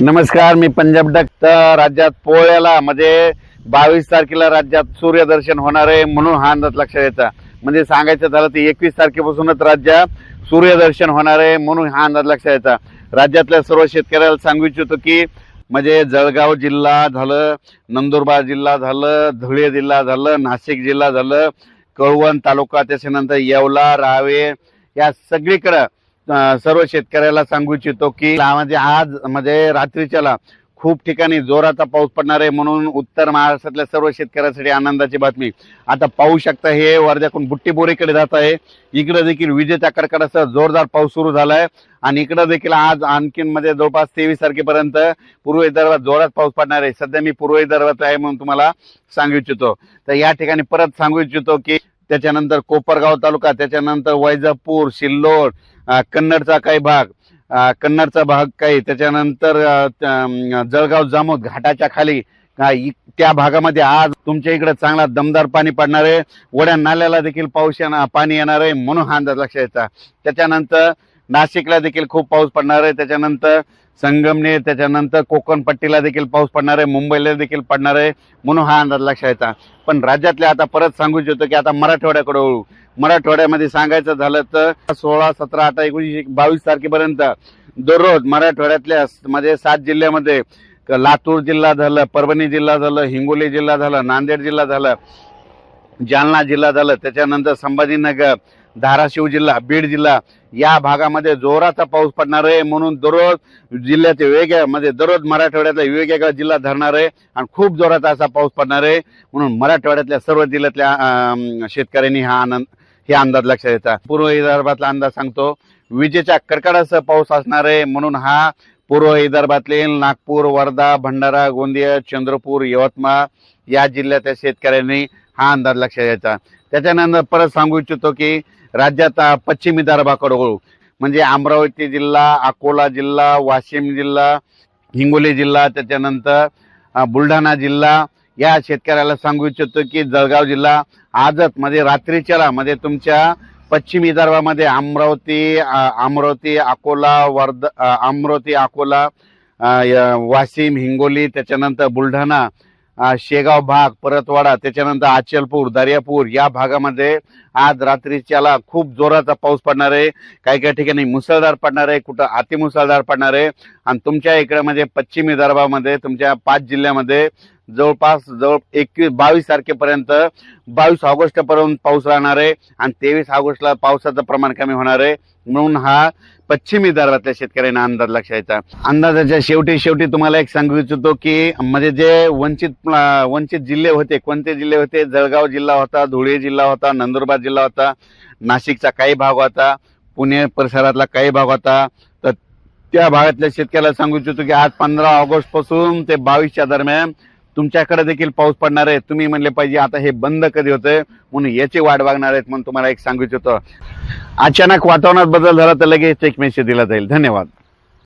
नमस्कार मी पंजाब डक्त राज्यात पोळ्याला म्हणजे बावीस तारखेला राज्यात सूर्यदर्शन होणार आहे म्हणून हा अंदाज लक्षात यायचा म्हणजे सांगायचं झालं तर एकवीस तारखेपासूनच राज्यात सूर्यदर्शन होणार आहे म्हणून हा अंदाज लक्षात यायचा राज्यातल्या सर्व शेतकऱ्याला सांगू इच्छितो की म्हणजे जळगाव जिल्हा झालं नंदुरबार जिल्हा झालं धुळे जिल्हा झालं नाशिक जिल्हा झालं कळवण तालुका त्याच्यानंतर येवला रावे या सगळीकडं सर्व शेतकऱ्याला सांगू इच्छितो की म्हणजे आज म्हणजे रात्रीच्याला खूप ठिकाणी जोराचा पाऊस पडणार आहे म्हणून उत्तर महाराष्ट्रातल्या सर्व शेतकऱ्यांसाठी आनंदाची बातमी. आता पाहू शकता हे वर्ध्याकडून बुट्टीबोरीकडे जात आहे. इकडे देखील विजेच्या कडकडासह जोरदार पाऊस सुरू झाला आहे आणि इकडे देखील आज आणखीन म्हणजे जवळपास तेवीस तारखेपर्यंत पूर्व विदर्भात जोरात पाऊस पडणार आहे. सध्या मी पूर्व विदर्भात आहे म्हणून तुम्हाला सांगू इच्छितो. तर या ठिकाणी परत सांगू इच्छितो की त्याच्यानंतर कोपरगाव तालुका त्याच्यानंतर वैजापूर सिल्लोड कन्नडचा काही भाग कन्नडचा भाग काही त्याच्यानंतर जळगाव जामोद घाटाच्या खाली त्या भागामध्ये आज तुमच्या इकडे चांगला दमदार पाणी पडणार आहे. वड्या नाल्याला देखील पाऊस येणार पाणी येणार आहे म्हणून हा अंदाज लक्षात यायचा त्याच्यानंतर नाशिकला देखील खूप पाऊस पडणार आहे. त्याच्यानंतर संगमनेर त्याच्यानंतर कोकणपट्टीला देखील पाऊस पडणार आहे. मुंबईला देखील पडणार आहे. म्हणून हा अंदाज लक्षात यायचा पण राज्यातल्या आता परत सांगू इच्छितो की आता मराठवाड्याकडे वळू. मराठवाड्यामध्ये सांगायचं झालं तर सोळा सतरा अठरा एकोणीस बावीस तारखेपर्यंत दररोज मराठवाड्यातल्या म्हणजे सात जिल्ह्यामध्ये लातूर जिल्हा झालं परभणी जिल्हा झालं हिंगोली जिल्हा झालं नांदेड जिल्हा झालं जालना जिल्हा झालं त्याच्यानंतर संभाजीनगर धाराशिव जिल्हा बीड जिल्हा या भागामध्ये जोराचा पाऊस पडणार आहे. म्हणून दररोज जिल्ह्याचे वेगळ्या म्हणजे दररोज मराठवाड्यातला वेगवेगळा जिल्हा धरणार आहे आणि खूप जोराचा असा पाऊस पडणार आहे. म्हणून मराठवाड्यातल्या सर्व जिल्ह्यातल्या शेतकऱ्यांनी हा आनंद हे अंदाज लक्षात येतात पूर्व विदर्भातला अंदाज सांगतो विजेच्या कडकडासह पाऊस असणार आहे. म्हणून हा पूर्व विदर्भातले नागपूर वर्धा भंडारा गोंदिया चंद्रपूर यवतमाळ या जिल्ह्यातल्या शेतकऱ्यांनी हा अंदाज लक्षात यायचा त्याच्यानंतर परत सांगू इच्छितो की राज्यात पश्चिमी पश्चिम विदर्भाकडे वळू. म्हणजे अमरावती जिल्हा अकोला जिल्हा वाशिम जिल्हा हिंगोली जिल्हा त्याच्यानंतर बुलढाणा जिल्हा. या शेतकऱ्याला सांगू इच्छितो की जळगाव जिल्हा आजच म्हणजे रात्रीच्याला म्हणजे तुमच्या पश्चिम विदर्भामध्ये अमरावती अमरावती अकोला वर्ध अमरावती अकोला वाशिम हिंगोली त्याच्यानंतर बुलढाणा शेगाव भाग परतवाडा त्याच्यानंतर अचलपूर दर्यापूर या भागामध्ये आज रात्रीच्याला खूप जोराचा पाऊस पडणार आहे. काही काही ठिकाणी मुसळधार पडणार आहे कुठं अतिमुसळधार पडणार आहे. आणि तुमच्या इकडे म्हणजे पश्चिम विदर्भामध्ये तुमच्या पाच जिल्ह्यामध्ये जवळपास जवळ एकवीस बावीस तारखेपर्यंत बावीस ऑगस्ट पर्यंत पाऊस राहणार आहे आणि तेवीस ऑगस्टला पावसाचं प्रमाण कमी होणार आहे. म्हणून हा पश्चिम विदर्भातल्या शेतकऱ्यांना अंदाज लक्षात अंदाजाच्या शेवटी शेवटी तुम्हाला एक सांगू इच्छितो की म्हणजे जे वंचित वंचित जिल्हे होते कोणते जिल्हे होते? जळगाव जिल्हा होता धुळे जिल्हा होता नंदुरबार जिल्हा होता नाशिकचा काही भाग होता पुणे परिसरातला काही भाग होता. तर त्या भागातल्या शेतकऱ्याला सांगू इच्छितो की आज पंधरा ऑगस्टपासून ते बावीसच्या दरम्यान तुमच्याकडे देखील पाऊस पडणार आहे. तुम्ही म्हणले पाहिजे आता हे बंद कधी होतंय? म्हणून याची वाट बघणार आहेत म्हणून तुम्हाला एक सांगू इच्छितो. अचानक वातावरणात बदल झाला तर लगेच एक मेसेज दिला जाईल. धन्यवाद.